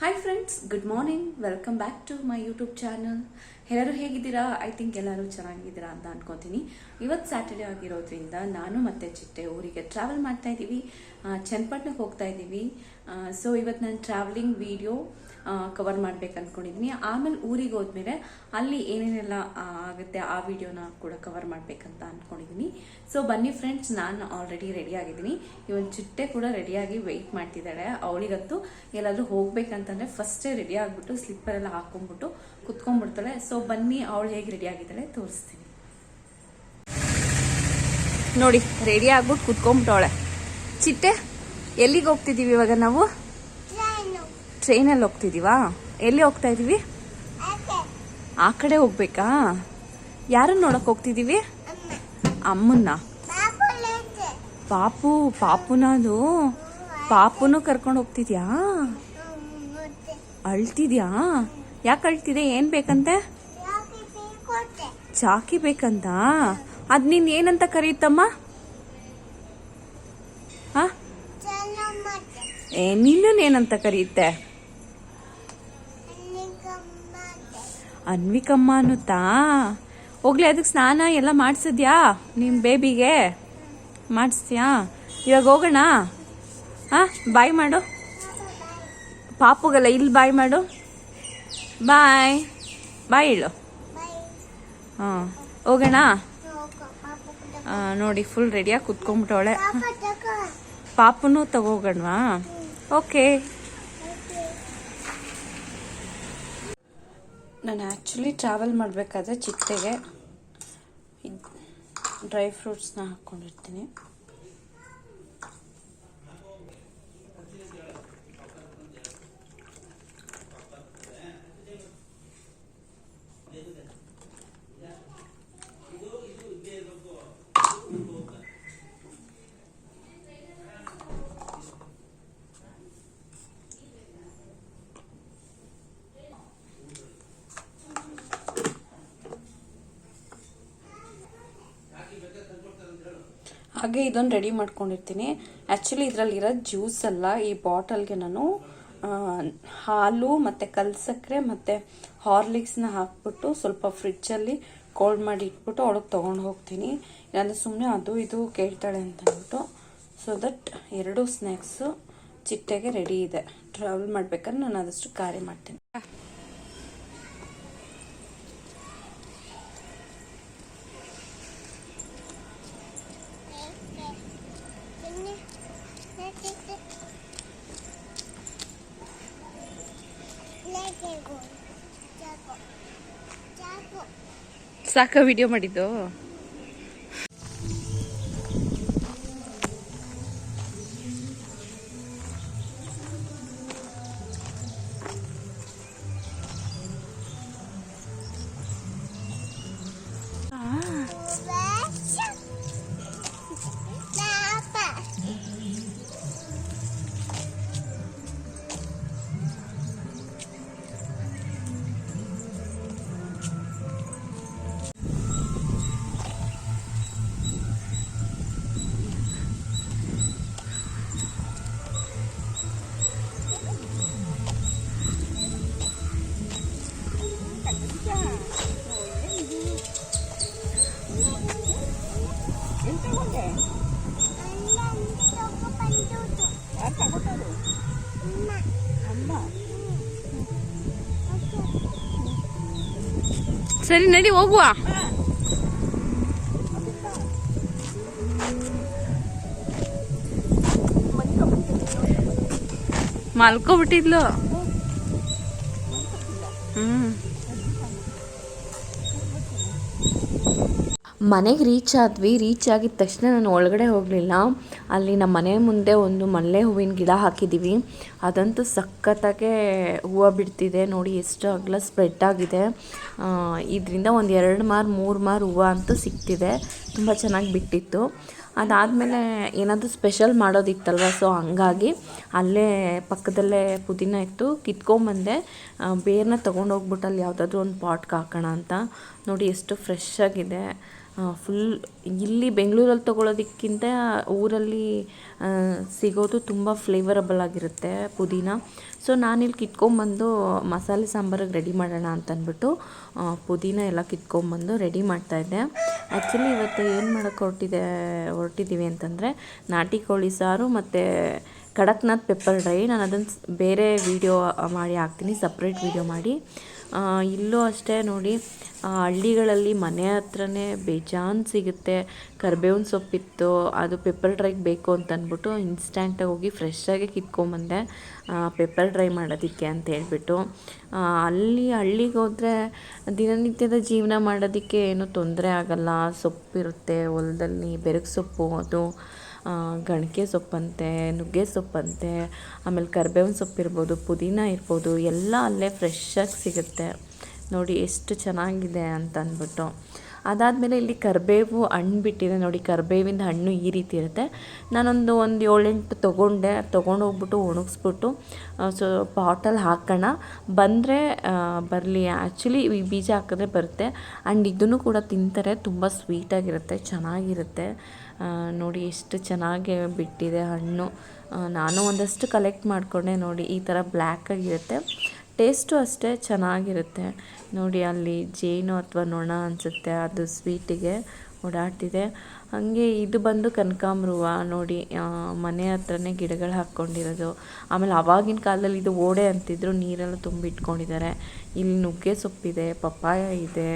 Hi friends, good morning. Welcome back to my YouTube channel. ಎಲ್ಲರೂ ಹೇಗಿದ್ದೀರಾ? I think ಎಲ್ಲರೂ ಚೆನ್ನಾಗಿದ್ದೀರಾ? ಅಂತ ಅನ್ಕೋತೀನಿ. ಇವತ್ತು ಸ್ಯಾಟರ್ಡೆ ಆಗಿರೋದ್ರಿಂದ ನಾನು ಮತ್ತೆ ಚಿಟ್ಟೆ ಊರಿಗೆ ಟ್ರಾವೆಲ್ ಮಾಡ್ತಾ ಇದ್ದೀವಿ. ಚನ್ನಪಟ್ಟಣಕ್ಕೆ ಹೋಗ್ತಾ ಇದ್ದೀವಿ. ಸೊ ಇವತ್ತು ನಾನು ಟ್ರಾವೆಲಿಂಗ್ ವಿಡಿಯೋ ಕವರ್ ಮಾಡ್ಬೇಕು ಅನ್ಕೊಂಡಿದ್ದೀನಿ ಆಮೇಲೆ ಊರಿಗೆ ಹೋದ್ಮೇಲೆ ಅಲ್ಲಿ ಏನೇನೆಲ್ಲ ಆಗುತ್ತೆ ಆ ವಿಡಿಯೋನ ಕೂಡ ಕವರ್ ಮಾಡ್ಬೇಕಂತ ಅನ್ಕೊಂಡಿದ್ದೀನಿ ಸೊ ಬನ್ನಿ ಫ್ರೆಂಡ್ಸ್ ನಾನು ಆಲ್ರೆಡಿ ರೆಡಿ ಆಗಿದ್ದೀನಿ. ಇವನ್ ಚಿಟ್ಟೆ ಕೂಡ ರೆಡಿಯಾಗಿ ವೆಯ್ಟ್ ಮಾಡ್ತಿದ್ದಾಳೆ. ಅವಳಿಗಂತೂ ಎಲ್ಲಾದರೂ ಹೋಗ್ಬೇಕಂತಂದ್ರೆ ಫಸ್ಟೇ ರೆಡಿ ಆಗಿಬಿಟ್ಟು ಸ್ಲಿಪ್ಪರ್ ಎಲ್ಲ ಹಾಕೊಂಡ್ಬಿಟ್ಟು ಕುತ್ಕೊಂಡ್ಬಿಡ್ತಾಳೆ. ಸೊ ಬನ್ನಿ ಅವಳು ಹೇಗೆ ರೆಡಿ ಆಗಿದ್ದಾಳೆ ತೋರಿಸ್ತೀನಿ. ನೋಡಿ ರೆಡಿ ಆಗ್ಬಿಟ್ಟು ಕುತ್ಕೊಂಡ್ಬಿಟ್ಟವಳೆ ಚಿಟ್ಟೆ ಎಲ್ಲಿಗೆ ಹೋಗ್ತಿದ್ದೀವಿ ಇವಾಗ ನಾವು? ಟ್ರೈನಲ್ಲಿ ಹೋಗ್ತಿದ್ದೀವಾ ಎಲ್ಲಿ ಹೋಗ್ತಾ ಇದ್ದೀವಿ ಆ ಕಡೆ ಹೋಗ್ಬೇಕಾ? ಯಾರನ್ನ ನೋಡಕ್ ಹೋಗ್ತಿದೀವಿ? ಅಮ್ಮನ್ನ. ಪಾಪು ಪಾಪುನ ಅದು ಪಾಪುನು ಕರ್ಕೊಂಡು ಹೋಗ್ತಿದ್ಯಾ? ಅಳ್ತಿದ್ಯಾ? ಯಾಕೆ ಅಳ್ತಿದೆ? ಏನ್ ಬೇಕಂತೆ? ಚಾಕಿ ಬೇಕಂತ? ಅದ್ ನೀನ್ ಏನಂತ ಕರೀತಮ್ಮ? ನಿನ್ನ ಏನಂತ ಕರೀತೆ? ಅನ್ವಿಕಮ್ಮ ಅನ್ನುತ್ತಾ? ಹೋಗ್ಲಿ ಅದಕ್ಕೆ ಸ್ನಾನ ಎಲ್ಲ ಮಾಡಿಸಿದ್ಯಾ ನಿಮ್ ಬೇಬಿಗೆ? ಮಾಡಿಸ್ತೀಯಾ? ಇವಾಗ ಹೋಗೋಣ? ಹಾ, ಬಾಯ್ ಮಾಡು. ಪಾಪುಗಲ್ಲ ಇಲ್ಲಿ ಬಾಯ್ ಮಾಡು. ಬಾಯ್. ಬಾಯ್ ಹೇಳು. ಹಾಂ ಹೋಗೋಣ? ಆ, ನೋಡಿ ಫುಲ್ ರೆಡಿಯಾಗಿ ಕುತ್ಕೊಂಡ್ಬಿಟ್ಟವಳೆ. ಪಾಪನು ತಗೋಗಣ್ವಾ? ಓಕೆ. ನಾನು ಆ್ಯಕ್ಚುಲಿ ಟ್ರಾವೆಲ್ ಮಾಡಬೇಕಾದ್ರೆ ಚಿಟ್ಟೆಗೆ ಡ್ರೈ ಫ್ರೂಟ್ಸ್ನ ಹಾಕ್ಕೊಂಡಿರ್ತೀನಿ. ಹಾಗೆ ಇದೊಂದು ರೆಡಿ ಮಾಡ್ಕೊಂಡಿರ್ತೀನಿ. ಆ್ಯಕ್ಚುಲಿ ಇದರಲ್ಲಿರೋ ಜ್ಯೂಸ್ ಅಲ್ಲ ಈ ಬಾಟಲ್ಗೆ ನಾನು ಹಾಲು ಮತ್ತು ಕಲ್ಸಕ್ಕರೆ ಮತ್ತು ಹಾರ್ಲಿಕ್ಸ್ನ ಹಾಕ್ಬಿಟ್ಟು ಸ್ವಲ್ಪ ಫ್ರಿಡ್ಜಲ್ಲಿ ಕೋಲ್ಡ್ ಮಾಡಿ ಇಟ್ಬಿಟ್ಟು ಅವಳಿಗೆ ತೊಗೊಂಡು ಹೋಗ್ತೀನಿ. ಇಲ್ಲಾಂದರೆ ಸುಮ್ಮನೆ ಅದು ಇದು ಕೇಳ್ತಾಳೆ ಅಂತ ಅಂದ್ಬಿಟ್ಟು. ಸೊ ದಟ್ ಎರಡು ಸ್ನ್ಯಾಕ್ಸು ಚಿಟ್ಟೆಗೆ ರೆಡಿ ಇದೆ. ಟ್ರಾವೆಲ್ ಮಾಡ್ಬೇಕಾದ್ರೆ ನಾನು ಆದಷ್ಟು ಕಾರ್ಯ ಮಾಡ್ತೀನಿ. ಸಾಕ ವಿಡಿಯೋ ಮಾಡಿದ್ದು. ಸರಿ ನಡಿ ಹೋಗುವ. ಮಲ್ಕೊಬಿಟ್ಟಿದ್ಲು. ಮನೆಗೆ ರೀಚ್ ಆದ್ವಿ. ರೀಚ್ ಆಗಿದ ತಕ್ಷಣ ನಾನು ಒಳಗಡೆ ಹೋಗಲಿಲ್ಲ. ಅಲ್ಲಿ ನಮ್ಮ ಮನೆ ಮುಂದೆ ಒಂದು ಮಲ್ಲೆ ಹೂವಿನ ಗಿಡ ಹಾಕಿದ್ದೀವಿ ಅದಂತೂ ಸಖತ್ತಾಗೆ ಹೂವು ಬಿಡ್ತಿದೆ. ನೋಡಿ ಎಷ್ಟು ಅಗಲ ಸ್ಪ್ರೆಡ್ ಆಗಿದೆ. ಇದರಿಂದ ಒಂದು ಎರಡು ಮಾರು, ಮೂರು ಮಾರು ಹೂವು ಅಂತೂ ಸಿಗ್ತಿದೆ. ತುಂಬ ಚೆನ್ನಾಗಿ ಬಿಟ್ಟಿತ್ತು. ಅದಾದಮೇಲೆ ಏನಾದರೂ ಸ್ಪೆಷಲ್ ಮಾಡೋದಿತ್ತಲ್ವ? ಸೊ ಹಂಗಾಗಿ ಅಲ್ಲೇ ಪಕ್ಕದಲ್ಲೇ ಪುದೀನ ಇತ್ತು. ಕಿತ್ಕೊಂಬಂದೆ ಬೇರನ್ನ ಬೇರ್ನ ತೊಗೊಂಡೋಗ್ಬಿಟ್ಟು ಅಲ್ಲಿ ಯಾವುದಾದ್ರೂ ಒಂದು ಪಾಟ್ಗೆ ಹಾಕೋಣ ಅಂತ. ನೋಡಿ ಎಷ್ಟು ಫ್ರೆಶ್ ಆಗಿದೆ. ಫುಲ್ ಇಲ್ಲಿ ಬೆಂಗಳೂರಲ್ಲಿ ತೊಗೊಳೋದಕ್ಕಿಂತ ಊರಲ್ಲಿ ಸಿಗೋದು ತುಂಬ ಫ್ಲೇವರಬಲ್ ಆಗಿರುತ್ತೆ ಪುದೀನ. ಸೊ ನಾನಿಲ್ಲಿ ಕಿತ್ಕೊಂಡ್ಬಂದು ಮಸಾಲೆ ಸಾಂಬಾರಿಗೆ ರೆಡಿ ಮಾಡೋಣ ಅಂತಂದ್ಬಿಟ್ಟು ಪುದೀನ ಎಲ್ಲ ಕಿತ್ಕೊಂಬಂದು ರೆಡಿ ಮಾಡ್ತಾಯಿದ್ದೆ ಆ್ಯಕ್ಚುಲಿ ಇವತ್ತು ಏನು ಮಾಡೋಕ್ಕೆ ಹೊರಟಿದೆ ಹೊರಟಿದ್ದೀವಿ ಅಂತಂದರೆ, ನಾಟಿ ಕೋಳಿ ಸಾರು ಮತ್ತು ಕಡಕ್ನಾಥ್ ಪೆಪ್ಪರ್ ಡ್ರೈ ನಾನು ಅದನ್ನು ಬೇರೆ ವಿಡಿಯೋ ಮಾಡಿ ಹಾಕ್ತೀನಿ ಸಪ್ರೇಟ್ ವಿಡಿಯೋ ಮಾಡಿ. ಇಲ್ಲೂ ಅಷ್ಟೇ ನೋಡಿ ಹಳ್ಳಿಗಳಲ್ಲಿ ಮನೆ ಹತ್ರನೇ ಬೇಜಾನ್ ಸಿಗುತ್ತೆ. ಕರ್ಬೇವಿನ ಸೊಪ್ಪಿತ್ತು, ಅದು ಪೆಪ್ಪರ್ ಡ್ರೈಗೆ ಬೇಕು ಅಂತ ಅಂದ್ಬಿಟ್ಟು ಇನ್ಸ್ಟ್ಯಾಂಟಾಗಿ ಹೋಗಿ ಫ್ರೆಶ್ಶಾಗಿ ಕಿತ್ಕೊಂಬಂದೆ ಪೆಪ್ಪರ್ ಡ್ರೈ ಮಾಡೋದಕ್ಕೆ ಅಂತ ಹೇಳ್ಬಿಟ್ಟು. ಅಲ್ಲಿ ಹಳ್ಳಿಗೆ ಹೋದರೆ ದಿನನಿತ್ಯದ ಜೀವನ ಮಾಡೋದಕ್ಕೆ ಏನೂ ತೊಂದರೆ ಆಗಲ್ಲ. ಸೊಪ್ಪಿರುತ್ತೆ ಹೊಲದಲ್ಲಿ ಬೆರಗು ಸೊಪ್ಪು, ಅದು ಗಣಕೆ ಸೊಪ್ಪಂತೆ, ನುಗ್ಗೆ ಸೊಪ್ಪಂತೆ, ಆಮೇಲೆ ಕರ್ಬೇವಿನ ಸೊಪ್ಪು ಇರ್ಬೋದು, ಪುದೀನ ಇರ್ಬೋದು, ಎಲ್ಲ ಅಲ್ಲೇ ಫ್ರೆಶ್ಶಾಗಿ ಸಿಗುತ್ತೆ. ನೋಡಿ, ಎಷ್ಟು ಚೆನ್ನಾಗಿದೆ ಅಂತ ಅಂದ್ಬಿಟ್ಟು ಅದಾದಮೇಲೆ ಇಲ್ಲಿ ಕರಿಬೇವು ಹಣ್ಣು ಬಿಟ್ಟಿದೆ ನೋಡಿ. ಕರಿಬೇವಿಂದ ಹಣ್ಣು ಈ ರೀತಿ ಇರುತ್ತೆ. ನಾನೊಂದು ಒಂದು ಏಳೆಂಟು ತೊಗೊಂಡೆ. ತೊಗೊಂಡೋಗ್ಬಿಟ್ಟು ಒಣಗಿಸ್ಬಿಟ್ಟು ಸೊ ಬಾಟಲ್ ಹಾಕೋಣ. ಬಂದರೆ ಬರಲಿ. ಆ್ಯಕ್ಚುಲಿ ಈ ಬೀಜ ಹಾಕಿದ್ರೆ ಬರುತ್ತೆ. ಆ್ಯಂಡ್ ಇದನ್ನು ಕೂಡ ತಿಂತಾರೆ. ತುಂಬ ಸ್ವೀಟಾಗಿರುತ್ತೆ ಚೆನ್ನಾಗಿರುತ್ತೆ. ನೋಡಿ ಎಷ್ಟು ಚೆನ್ನಾಗಿ ಬಿಟ್ಟಿದೆ ಹಣ್ಣು. ನಾನು ಒಂದಷ್ಟು ಕಲೆಕ್ಟ್ ಮಾಡಿಕೊಂಡೆ ನೋಡಿ. ಈ ಥರ ಬ್ಲ್ಯಾಕಾಗಿರುತ್ತೆ ಟೇಸ್ಟು ಅಷ್ಟೇ ಚೆನ್ನಾಗಿರುತ್ತೆ. ನೋಡಿ ಅಲ್ಲಿ ಜೇನು ಅಥವಾ ನೊಣ ಅನಿಸುತ್ತೆ, ಅದು ಸ್ವೀಟಿಗೆ ಓಡಾಡ್ತಿದೆ. ಹಾಗೆ ಇದು ಬಂದು ಕನಕಾಂಬ್ರುವ ನೋಡಿ ಮನೆ ಹತ್ರನೇ ಗಿಡಗಳು ಹಾಕ್ಕೊಂಡಿರೋದು. ಆಮೇಲೆ ಅವಾಗಿನ ಕಾಲದಲ್ಲಿ ಇದು ಓಡೆ ಅಂತಿದ್ರು, ನೀರೆಲ್ಲ ತುಂಬಿಟ್ಕೊಂಡಿದ್ದಾರೆ. ಇಲ್ಲಿ ನುಗ್ಗೆ ಸೊಪ್ಪಿದೆ, ಪಪ್ಪಾಯ ಇದೆ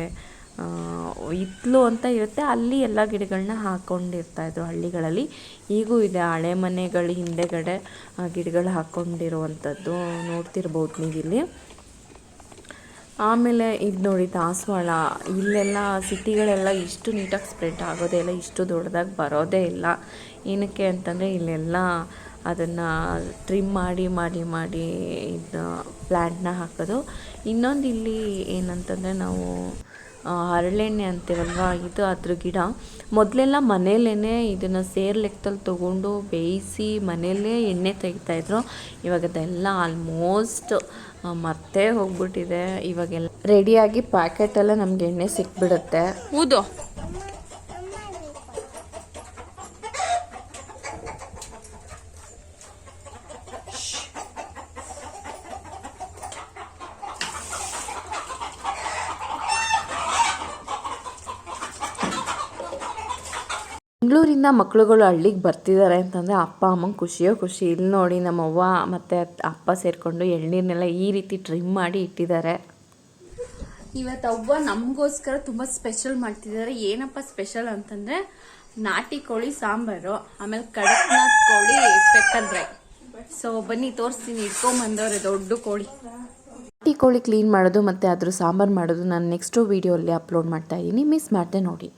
ಹಿತ್ಲು ಅಂತ ಇರುತ್ತೆ. ಅಲ್ಲಿ ಎಲ್ಲ ಗಿಡಗಳನ್ನ ಹಾಕ್ಕೊಂಡಿರ್ತಾಯಿದ್ರು ಹಳ್ಳಿಗಳಲ್ಲಿ. ಈಗೂ ಇದೆ. ಹಳೆ ಮನೆಗಳ, ಹಿಂದೆಗಡೆ ಗಿಡಗಳು ಹಾಕ್ಕೊಂಡಿರುವಂಥದ್ದು ನೋಡ್ತಿರ್ಬೋದು ನೀವಿಲ್ಲಿ. ಆಮೇಲೆ ಇದು ನೋಡಿ ದಾಸವಾಳ. ಇಲ್ಲೆಲ್ಲ ಸಿಟಿಗಳೆಲ್ಲ ಇಷ್ಟು ನೀಟಾಗಿ ಸ್ಪ್ರೆಡ್ ಆಗೋದೇ ಇಲ್ಲ, ಇಷ್ಟು ದೊಡ್ಡದಾಗಿ ಬರೋದೇ ಇಲ್ಲ. ಏನಕ್ಕೆ ಅಂತಂದರೆ ಇಲ್ಲೆಲ್ಲ ಅದನ್ನು ಟ್ರಿಮ್ ಮಾಡಿ ಮಾಡಿ ಮಾಡಿ ಇದು ಪ್ಲ್ಯಾಂಟ್ನ ಹಾಕೋದು. ಇನ್ನೊಂದು ಇಲ್ಲಿ ಏನಂತಂದರೆ ನಾವು ಹರಳೆಣ್ಣೆ ಅಂತೀವಲ್ವ ಇದು ಅದ್ರ ಗಿಡ. ಮೊದಲೆಲ್ಲ ಮನೇಲೇ ಇದನ್ನು ಸೇರ್ ಲೆಕ್ಕದಲ್ಲಿ ತೊಗೊಂಡು ಬೇಯಿಸಿ ಮನೆಯಲ್ಲೇ ಎಣ್ಣೆ ತೆಗಿತಾಯಿದ್ರು ಇವಾಗ ಅದೆಲ್ಲ ಆಲ್ಮೋಸ್ಟ್ ಮತ್ತೆ ಹೋಗ್ಬಿಟ್ಟಿದೆ. ಇವಾಗೆಲ್ಲ ರೆಡಿಯಾಗಿ ಪ್ಯಾಕೆಟೆಲ್ಲ ನಮ್ಗೆ ಎಣ್ಣೆ ಸಿಕ್ಬಿಡುತ್ತೆ. ಊದು? ಬೆಂಗಳೂರಿಂದ ಮಕ್ಕಳುಗಳು ಹಳ್ಳಿಗೆ ಬರ್ತಿದ್ದಾರೆ ಅಂತಂದರೆ ಅಪ್ಪ ಅಮ್ಮಂಗೆ ಖುಷಿಯೋ ಖುಷಿ. ಇಲ್ಲಿ ನೋಡಿ ನಮ್ಮವ್ವ ಮತ್ತು ಅಪ್ಪ ಸೇರಿಕೊಂಡು ಎಳ್ನೀರನ್ನೆಲ್ಲ ಈ ರೀತಿ ಟ್ರಿಮ್ ಮಾಡಿ ಇಟ್ಟಿದ್ದಾರೆ ಇವತ್ತು ಅವ್ವ ನಮಗೋಸ್ಕರ ತುಂಬ ಸ್ಪೆಷಲ್ ಮಾಡ್ತಿದ್ದಾರೆ ಏನಪ್ಪ ಸ್ಪೆಷಲ್ ಅಂತಂದರೆ ನಾಟಿ ಕೋಳಿ ಸಾಂಬಾರು ಆಮೇಲೆ ಕಡಕ್ನಾಥ್ ಕೋಳಿ ಪೆಪ್ಪರ್ ಡ್ರೈ ಸೊ ಬನ್ನಿ ತೋರಿಸ್ತೀನಿ. ಇಟ್ಕೊಂಬಂದವ್ರೆ ದೊಡ್ಡ ಕೋಳಿ. ನಾಟಿ ಕೋಳಿ ಕ್ಲೀನ್ ಮಾಡೋದು ಮತ್ತು ಅದ್ರ ಸಾಂಬಾರು ಮಾಡೋದು ನಾನು ನೆಕ್ಸ್ಟು ವೀಡಿಯೋಲ್ಲಿ ಅಪ್ಲೋಡ್ ಮಾಡ್ತಾ ಇದ್ದೀನಿ. ಮಿಸ್ ಮಾಡಿದೆ ನೋಡಿ.